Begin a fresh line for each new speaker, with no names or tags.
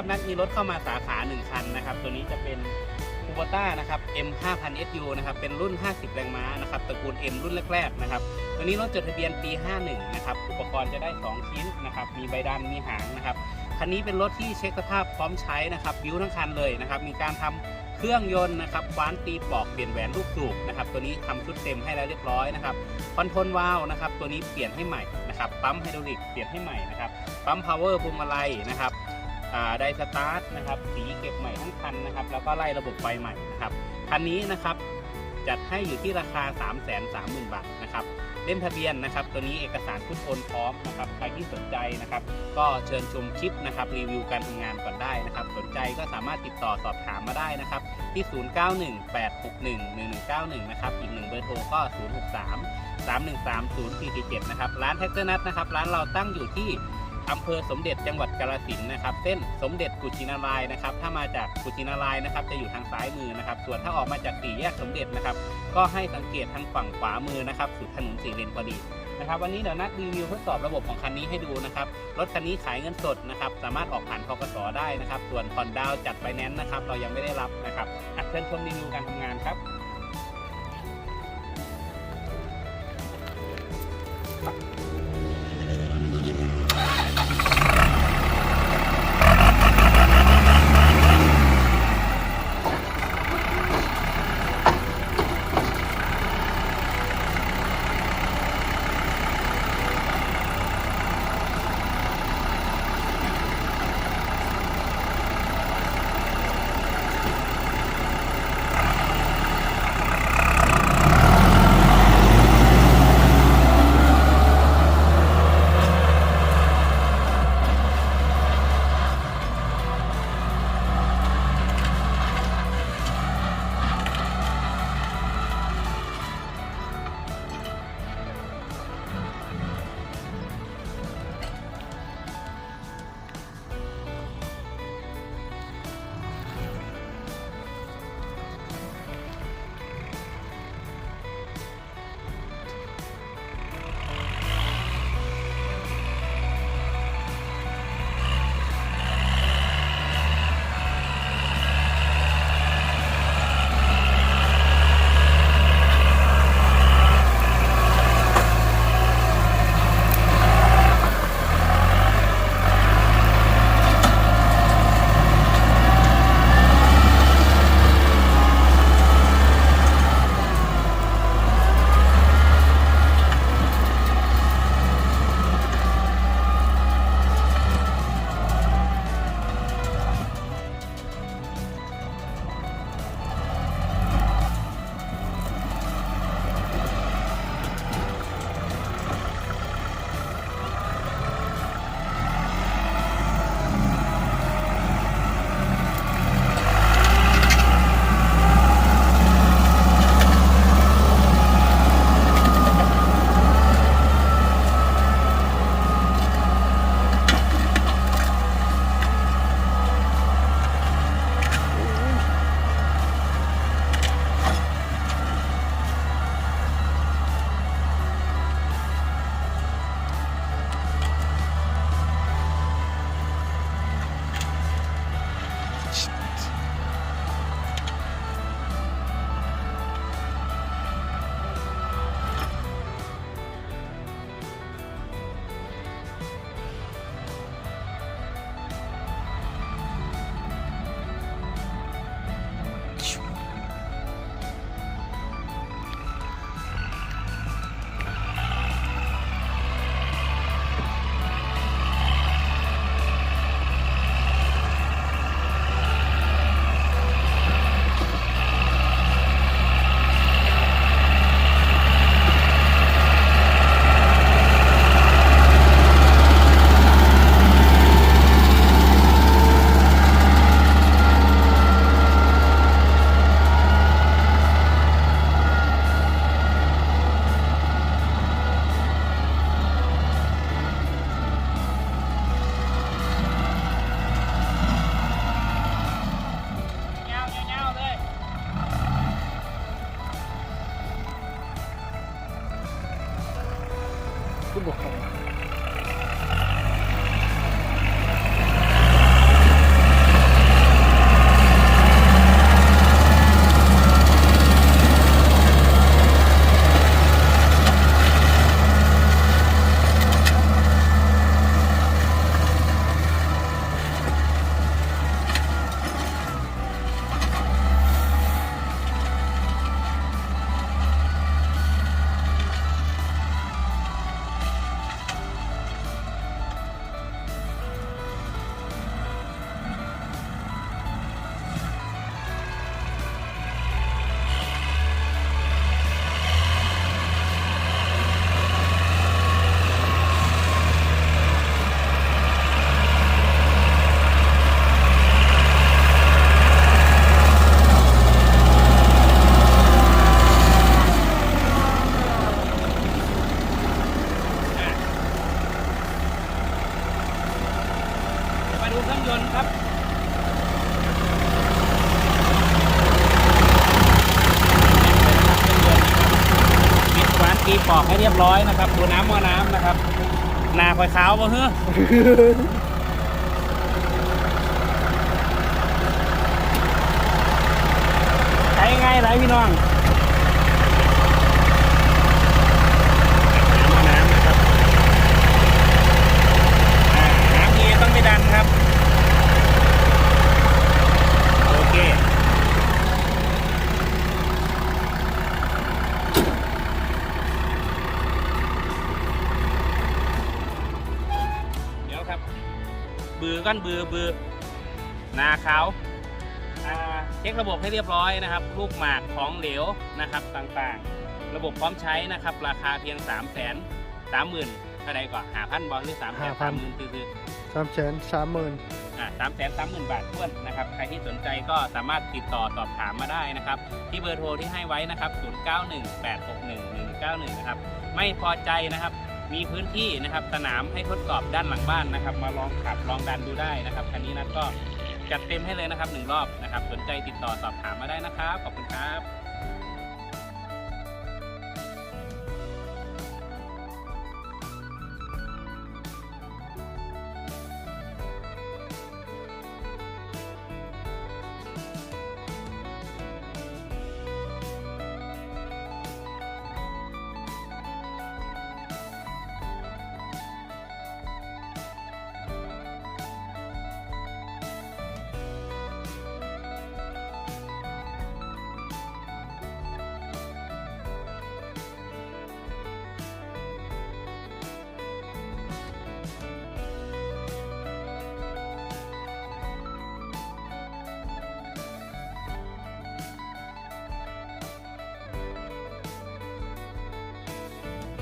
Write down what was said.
นะครับนัดมีรถเข้ามาสาขาหนึ่งคันนะครับ ตัวนี้จะเป็นคูโบต้านะครับ M 5 0 0 SU นะครับ เป็นรุ่น 50 แรงม้านะครับ ตระกูล M รุ่นแรกๆนะครับ ตัวนี้รถจดทะเบียนปี 51 นะครับ อุปกรณ์จะได้ 2 ชิ้นนะครับ มีใบดัน มีหางนะครับ คันนี้เป็นรถที่เช็คสภาพพร้อมใช้นะครับ บิวทั้งคันเลยนะครับ มีการทำเครื่องยนต์นะครับคว้านตีปลอกเปลี่ยนแหวนลูกสูบนะครับ ตัวนี้ทำชุดเต็มให้แล้วเรียบร้อยนะครับ คอนโทรลวาล์วนะครับ ตัวนี้เปลี่ยนให้ใหม่นะครับ ปั๊มไฮดรอลิกเปลี่ยนให้ใหม่นะครับ ปั๊มพาวเวอร์พวงมาลัยนะครับ ไดสตาร์ทนะครับสีเก็บใหม่ทั้งคันนะครับแล้วก็ไล่ระบบไฟใหม่นะครับคันนี้นะครับจัดให้อยู่ที่ราคา 3 3 0 0 0 0 บาทนะครับเล่มทะเบียนนะครับ ตัวนี้เอกสารทุกคนพร้อมนะครับใครที่สนใจนะครับ ก็เชิญชมคลิปนะครับรีวิวการทำงานก่อนได้นะครับ สนใจก็สามารถติดต่อสอบถามมาได้นะครับ ที่ 0918611191 นะครับ อีกหนึ่งเบอร์โทรก็ 063 3130447 นะครับ ร้านแท็กเตอร์นัทนะครับ ร้านเราตั้งอยู่ที่ อำเภอสมเด็จจังหวัดกาฬสินนะครับ เส้นสมเด็จกุชินารายนะครับ ถ้ามาจากกุชินารายนะครับ จะอยู่ทางซ้ายมือนะครับ ส่วนถ้าออกมาจากสี่แยกสมเด็จนะครับ ก็ให้สังเกตทางฝั่งขวามือนะครับสุดถนนสี่เลนพอดีนะครับ วันนี้เดี๋ยวนัดรีวิวทดสอบระบบของคันนี้ให้ดูนะครับ รถคันนี้ขายเงินสดนะครับ สามารถออกผ่านทกสได้นะครับ ส่วนผ่อนดาวจัดไฟแนนซ์นะครับ เรายังไม่ได้รับนะครับอัดเชิญชมรีวิวการทำงานครับ 不好。
ครับปานกีป
อกให้เรียบร้อยนะครับ ดูน้ำมอน้ำนะครับ นาคอยขาวบ่เฮ้อใช้งไรพี่น้อง อก้อนบือบือนาขาวอ่าเช็คระบบให้เรียบร้อยนะครับ ลูกหมากของเหลวนะครับต่างๆ ระบบพร้อมใช้นะครับ ราคาเพียง 3 0 0 0 0 0 3 0,000เท่าไรก่อนหาพันบอลหรือ3 0 0 0 0 3 0,000คือ
สามแสนสามหมื่น
อ่าสามแสนสามหมื่นบาทท้วนนะครับ ใครที่สนใจก็สามารถติดต่อสอบถามมาได้นะครับ ที่เบอร์โทรที่ให้ไว้นะครับ 0918611191 นะครับ ไม่พอใจนะครับ มีพื้นที่นะครับสนามให้ทดสอบด้านหลังบ้านนะครับ มาลองขับลองดันดูได้นะครับคันนี้นัดก็จัดเต็มให้เลยนะครับหนึ่งรอบนะครับ สนใจติดต่อสอบถามมาได้นะครับขอบคุณครับ